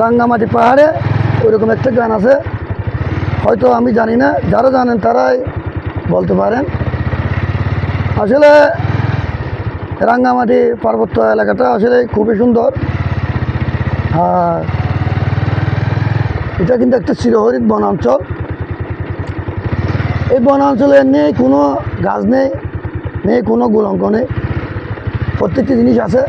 রাঙ্গামাটি পাহাড়ে ওইরকম একটা গান আছে। হয়তো আমি জানি না, যারা জানেন তারাই বলতে পারেন। আসলে রাঙ্গামাটি পার্বত্য এলাকাটা আসলে খুবই সুন্দর। আর এটা কিন্তু একটা চিরহরিত বনাঞ্চল। এই বনাঞ্চলে নেই কোনো গাছ নেই নেই কোনো গুলঙ্ক নেই। প্রত্যেকটি জিনিস আছে।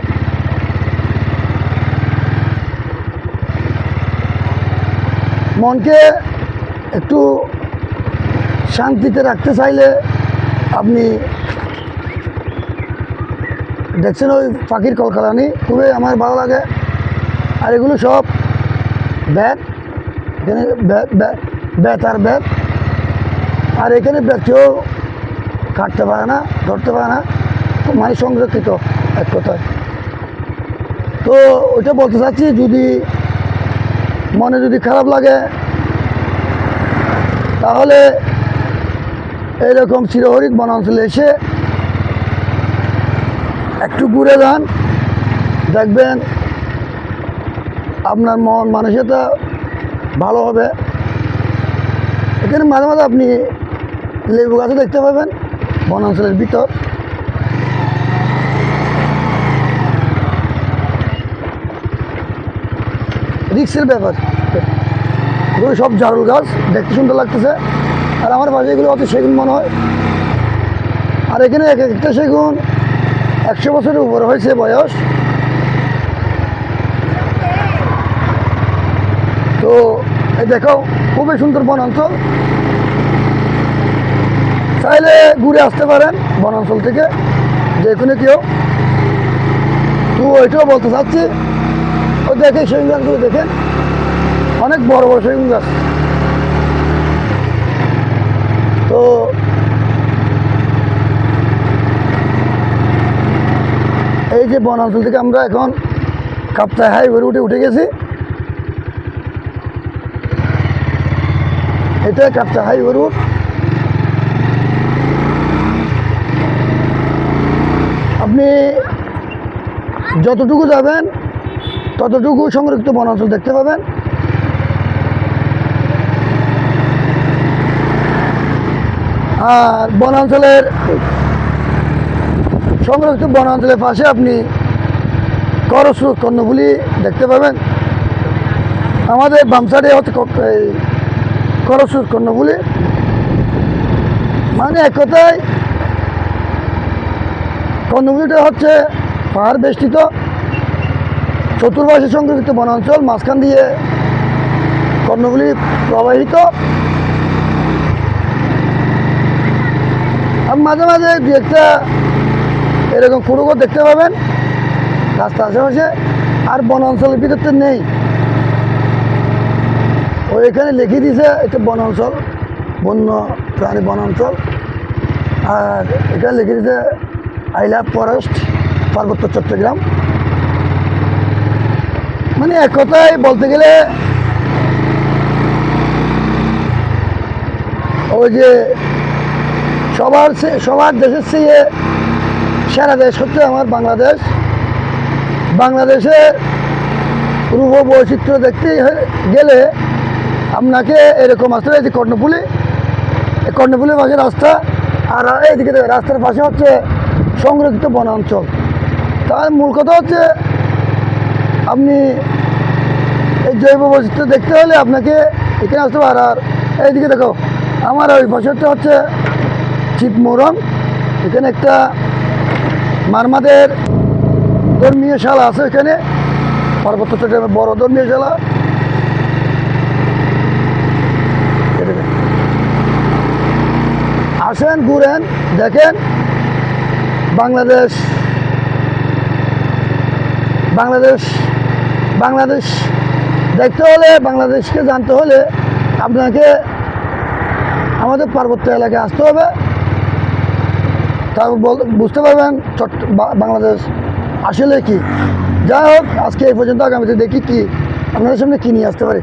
মনকে একটু শান্তিতে রাখতে চাইলে আপনি দেখছেন ওই পাখির কলকালানি, খুবই আমার ভালো লাগে। আর এগুলো সব ব্যাট, এখানে ব্যাট আর ব্যাট। আর এখানে ব্যাট কেউ কাটতে পারে না, ধরতে পারে না মানে সংরক্ষিত এক কথায়। তো ওইটা বলতে চাচ্ছি, যদি মনে যদি খারাপ লাগে, তাহলে এইরকম চিরহরিত বনাঞ্চলে এসে একটু ঘুরে যান। দেখবেন আপনার মন মানসিকতা ভালো হবে। এখানে মাঝে মাঝে আপনি লেবু গাছও দেখতে পাবেন বনাঞ্চলের ভিতর। রিক্সের ব্যাপার। এগুলো সব জারুল গাছ, দেখতে সুন্দর লাগতেছে। আর আমার বাসায় এগুলো অত সেগুন মনে হয়। আর এখানে এক একটা সেগুন একশো বছরের উপরে হয়েছে বয়স। তো এই দেখো, খুবই সুন্দর বনাঞ্চল। চাইলে ঘুরে আসতে পারেন বনাঞ্চল থেকে যে কোনো কেউ। তো এটাও বলতে চাচ্ছি দেখে সেগুন গাছগুলো দেখেন। অনেক বড় বড় সেগুন গাছ তো এই যে বনাঞ্চল থেকে আমরা এখন কাপ্তায় হাইওয়ে রুটে উঠে গেছি। এটা কাপ্তা হাইওয়ে রুট। আপনি যতটুকু যাবেন ততটুকু সংরক্ষিত বনাঞ্চল দেখতে পাবেন। আর বনাঞ্চলের সংরক্ষিত বনাঞ্চলের পাশে আপনি করস্রোত কর্ণফুলি দেখতে পাবেন। আমাদের বাম সাইডে হচ্ছে করস্রোত কর্ণফুলি মানে এক কথায় কর্ণফুলিটা হচ্ছে পাহাড় বেষ্টিত। চতুর্পাশে সংরক্ষিত বনাঞ্চল মাঝখান দিয়ে কর্ণফুলি প্রবাহিত। আর মাঝে মাঝে দু একটা এরকম ফুটুকো দেখতে পাবেন রাস্তা আশেপাশে, আর বনাঞ্চলের ভিতর তো নেই। ও এখানে লিখে দিয়েছে একটা বনাঞ্চল বন্য প্রাণী বনাঞ্চল আর এখানে লিখে দিয়েছে, আই লাভ ফরেস্ট, পার্বত্য চট্টগ্রাম। মানে এক কথায় বলতে গেলে ওই যে সবার সবার দেশের চেয়ে সেরা দেশ হচ্ছে আমার বাংলাদেশ। বাংলাদেশে রূপ বৈচিত্র্য দেখতে গেলে আপনাকে এরকম আসতে এই যে কর্ণফুলি, এই কর্ণফুলির পাশে রাস্তা, আর এইদিকে রাস্তার পাশে হচ্ছে সংরক্ষিত বনাঞ্চল। তার মূল কথা হচ্ছে আপনি এই জৈব বৈচিত্র্য দেখতে হলে আপনাকে এখানে আসতে হবে। আর এইদিকে দেখো, আমার ওই বছরটা হচ্ছে চিপমোরম এখানে একটা মারমাদের ধর্মীয় শালা আছে এখানে। পার্বত্য চট্টগ্রামে বড় ধর্মীয় শালা। আসেন, ঘুরেন, দেখেন। বাংলাদেশ বাংলাদেশ বাংলাদেশ দেখতে হলে, বাংলাদেশকে জানতে হলে আপনাকে আমাদের পার্বত্য এলাকায় আসতে হবে। তারপর বুঝতে পারবেন চট বাংলাদেশ আসলে কি। যাই হোক, আজকে এই পর্যন্ত আগামীতে দেখি কি আপনাদের সামনে কী নিয়ে আসতে পারি।